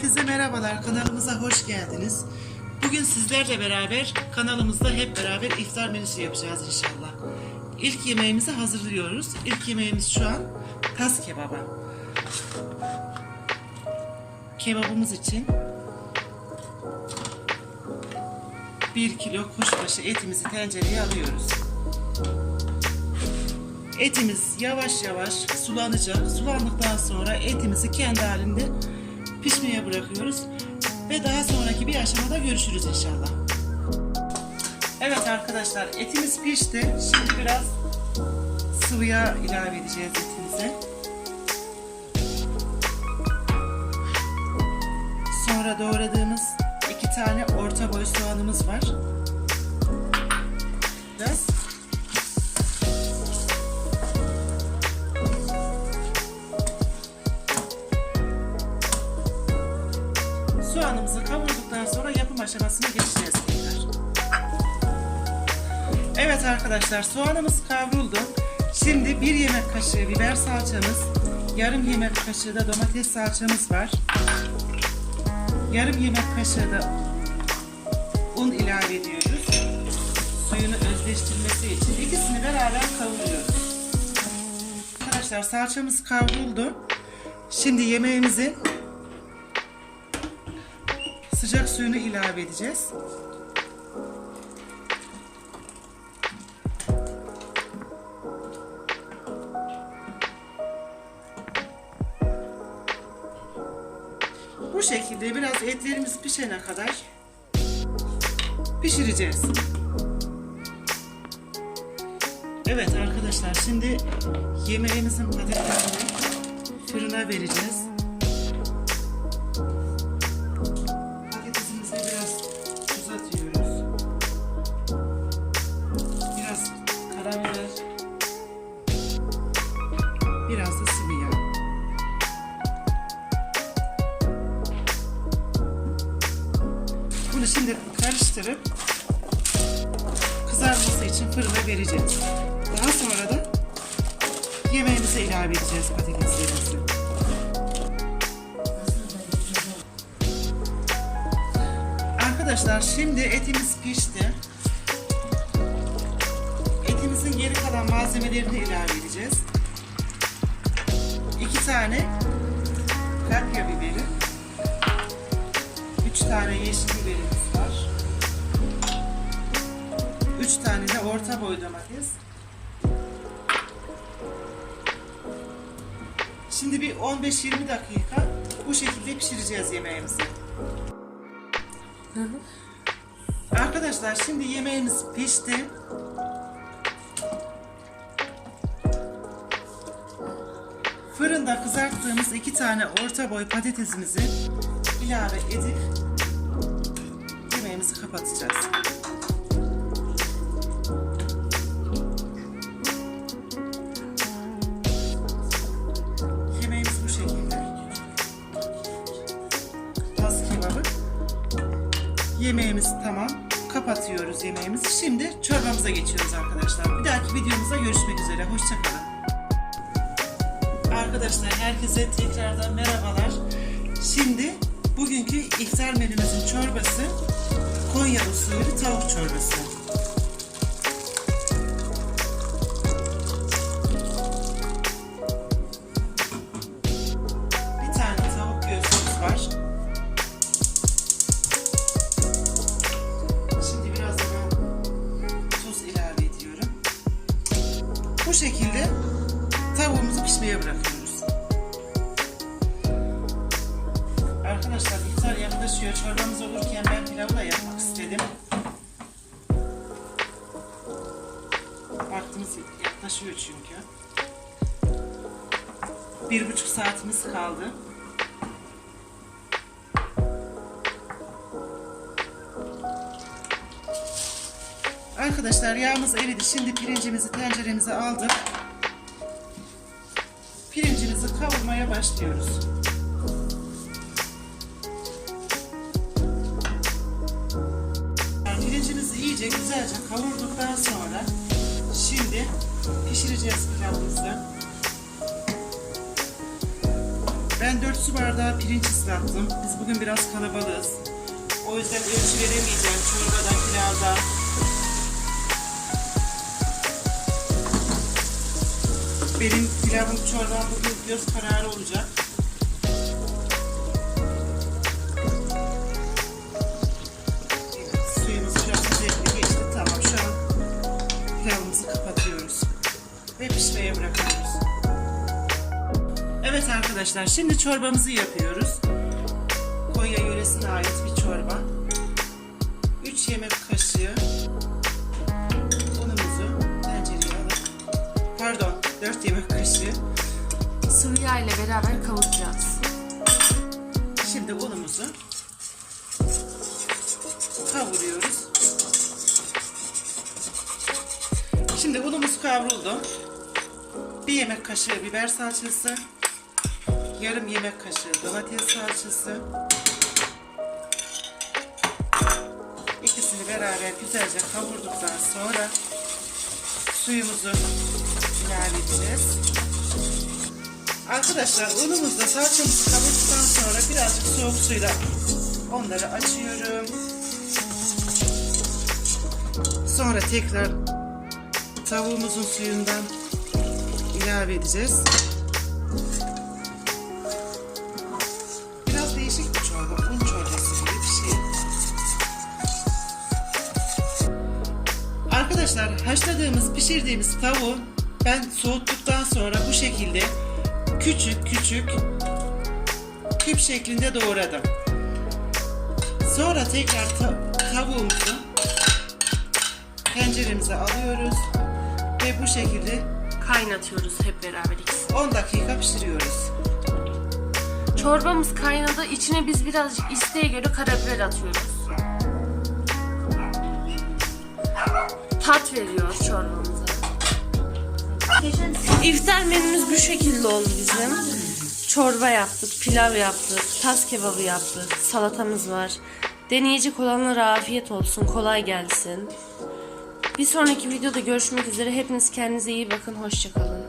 Herkese merhabalar, kanalımıza hoş geldiniz. Bugün sizlerle beraber kanalımızda hep beraber iftar menüsü yapacağız inşallah. İlk yemeğimizi hazırlıyoruz. İlk yemeğimiz şu an tas kebaba. Kebabımız için 1 kilo kuşbaşı etimizi tencereye alıyoruz. Etimiz yavaş yavaş sulanacak. Sulandıktan sonra etimizi kendi halinde pişmeye bırakıyoruz. Ve daha sonraki bir aşamada görüşürüz inşallah. Evet arkadaşlar etimiz pişti. Şimdi biraz sıvı yağ ilave edeceğiz etimize. Sonra doğradığımız iki tane orta boy soğanımız var. Soğanımızı kavurduktan sonra yapım aşamasına geçeceğiz tekrar. Evet arkadaşlar soğanımız kavruldu. Şimdi bir yemek kaşığı biber salçamız, yarım yemek kaşığı da domates salçamız var. Yarım yemek kaşığı da un ilave ediyoruz. Suyunu özleştirmesi için ikisini beraber kavuruyoruz. Arkadaşlar salçamız kavruldu. Şimdi yemeğimizi sıcak suyunu ilave edeceğiz. Bu şekilde biraz etlerimiz pişene kadar pişireceğiz. Evet arkadaşlar şimdi yemeğimizin patatesini fırına vereceğiz. Karıştırıp kızarması için fırına vereceğiz. Daha sonra da yemeğimize ilave edeceğiz patateslerimizi. Arkadaşlar şimdi etimiz pişti. Etimizin geri kalan malzemelerini ilave edeceğiz. İki tane kapya biberi. Üç tane yeşil biberimiz var. Üç tane de orta boy domates. Şimdi bir 15-20 dakika bu şekilde pişireceğiz yemeğimizi. Arkadaşlar şimdi yemeğimiz pişti. Fırında kızarttığımız iki tane orta boy patatesimizi ilave edip yemeğimizi kapatacağız. Yemeğimiz tamam. Kapatıyoruz yemeğimizi. Şimdi çorbamıza geçiyoruz arkadaşlar. Bir dahaki videomuzda görüşmek üzere. Hoşçakalın. Arkadaşlar herkese tekrardan merhabalar. Şimdi bugünkü iftar menümüzün çorbası Konya usulü tavuk çorbası. Bir tane tavuk göğsümüz var. Tavuğumuzu pişmeye bırakıyoruz. Arkadaşlar iftar yaklaşıyor. Çorbamız olurken ben pilavı da yapmak istedim. Vaktimiz yaklaşıyor çünkü. Bir buçuk saatimiz kaldı. Arkadaşlar yağımız eridi. Şimdi pirincimizi tenceremize aldık. Pirincimizi kavurmaya başlıyoruz. Yani Pirincimizi iyice güzelce kavurduktan sonra şimdi pişireceğiz pilavımızı. Ben Ben 4 su bardağı pirinç ıslattım. Biz bugün biraz kalabalığız. O yüzden ölçü veremeyeceğim çorbadan, pilavdan. Benim pilavım, çorbam bugün göz kararı olacak. Suyumuz biraz üzerine geçti. Tamam şu an pilavımızı kapatıyoruz. Ve pişmeye bırakıyoruz. Evet arkadaşlar şimdi çorbamızı yapıyoruz. Konya yöresine ait bir çorba. 3 yemek kaşığı unumuzu tencereye alıp pardon 4 yemek kaşığı Sıvı yağ ile beraber kavuracağız. Şimdi unumuzu kavuruyoruz. Şimdi unumuz kavruldu. Bir yemek kaşığı biber salçası, yarım yemek kaşığı domates salçası, ikisini beraber güzelce kavurduktan sonra suyumuzu ilave. Arkadaşlar unumuzla salçamızı kavurduktan sonra birazcık soğuk suyla onları açıyorum. Sonra tekrar tavuğumuzun suyundan ilave edeceğiz. Biraz değişik bir çorba, un çorbası gibi bir şey. Arkadaşlar haşladığımız, pişirdiğimiz tavuğu ben soğuttuktan sonra bu şekilde küçük küçük küp şeklinde doğradım. Sonra tekrar ta- tavuğumuzu tenceremize alıyoruz ve bu şekilde Kaynatıyoruz hep beraber ikisini. 10 dakika pişiriyoruz. Çorbamız kaynadı. İçine biz birazcık isteğe göre karabiber atıyoruz. Tat veriyor çorbamıza. İftar menümüz bu şekilde oldu bizim. Çorba yaptık, pilav yaptık, tas kebabı yaptık, salatamız var. Deneyecek olanlara afiyet olsun, kolay gelsin. Bir sonraki videoda görüşmek üzere. Hepiniz kendinize iyi bakın, hoşçakalın.